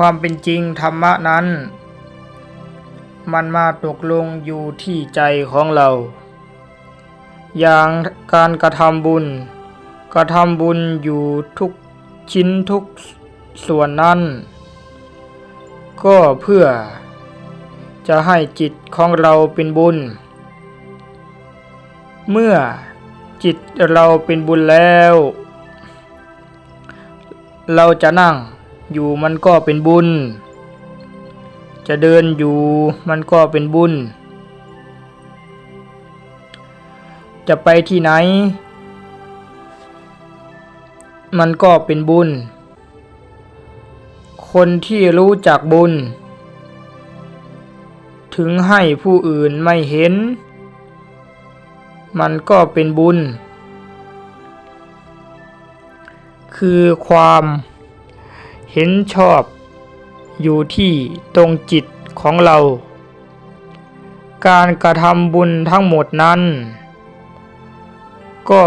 ความเป็นจริงธรรมะนั้น มันมาตกลงอยู่ที่ใจของเรา อย่างการกระทำบุญ กระทำบุญอยู่ทุกชิ้นทุกส่วนนั้น ก็เพื่อจะให้จิตของเราเป็นบุญ เมื่อจิตเราเป็นบุญแล้ว เราจะนั่ง อยู่มันก็เป็นบุญ จะเดินอยู่มันก็เป็นบุญ จะไปที่ไหน มันก็เป็นบุญ คนที่รู้จักบุญ ถึงให้ผู้อื่นไม่เห็น มันก็เป็นบุญ คือความ เห็นชอบ อยู่ที่ตรงจิตของเรา การกระทำบุญทั้งหมดนั้น ก็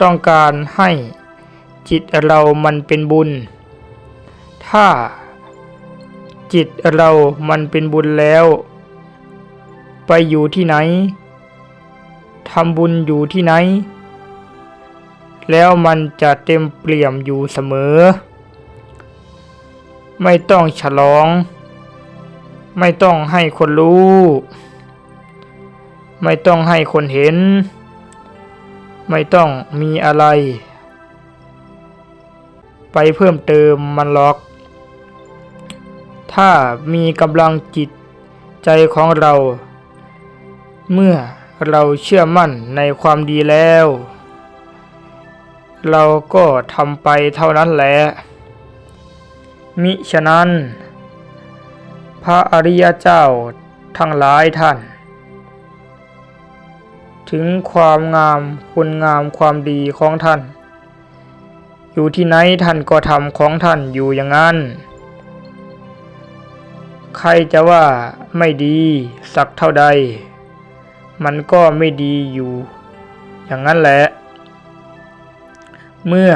ต้องการให้จิตเรามันเป็นบุญ ถ้าจิตเรามันเป็นบุญแล้ว ไปอยู่ที่ไหนทำบุญอยู่ที่ไหน แล้วมันจะเต็มเปี่ยมอยู่เสมอ ไม่ต้องฉลอง ไม่ต้องให้คนรู้ ไม่ต้องให้คนเห็น ไม่ต้องมีอะไร ไปเพิ่มเติมมันหรอก ถ้ามีกำลังจิตใจของเรา เมื่อเราเชื่อมั่นในความดีแล้ว เราก็ทำไปเท่านั้นแหละ มิฉะนั้น พระอริยเจ้าทั้งหลายท่าน ถึงความงามคุณงามความดีของท่าน อยู่ที่ไหนท่านก็ทำของท่านอยู่อย่างนั้น ใครจะว่าไม่ดีสักเท่าใด มันก็ไม่ดีอยู่อย่างนั้นแหละ เมื่อ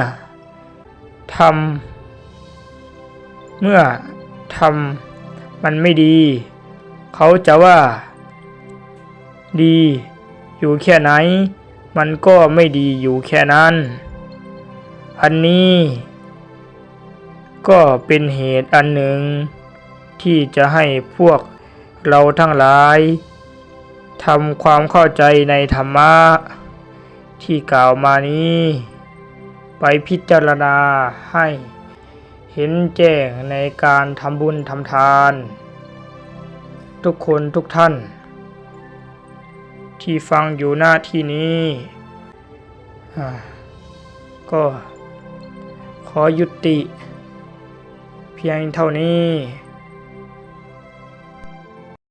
ทำ เมื่อทำมันไม่ดี เขาจะว่า ดี อยู่แค่ไหน มันก็ไม่ดีอยู่แค่นั้น อันนี้ ก็เป็นเหตุอันหนึ่ง ที่จะให้พวกเราทั้งหลายทำความเข้าใจในธรรมะ ที่กล่าวมานี้ ไปพิจารณาให้ เห็นแจ้งในการทำบุญทำทาน ทุกคนทุกท่าน ที่ฟังอยู่หน้าที่นี้ก็ขอยุติ เพียงเท่านี้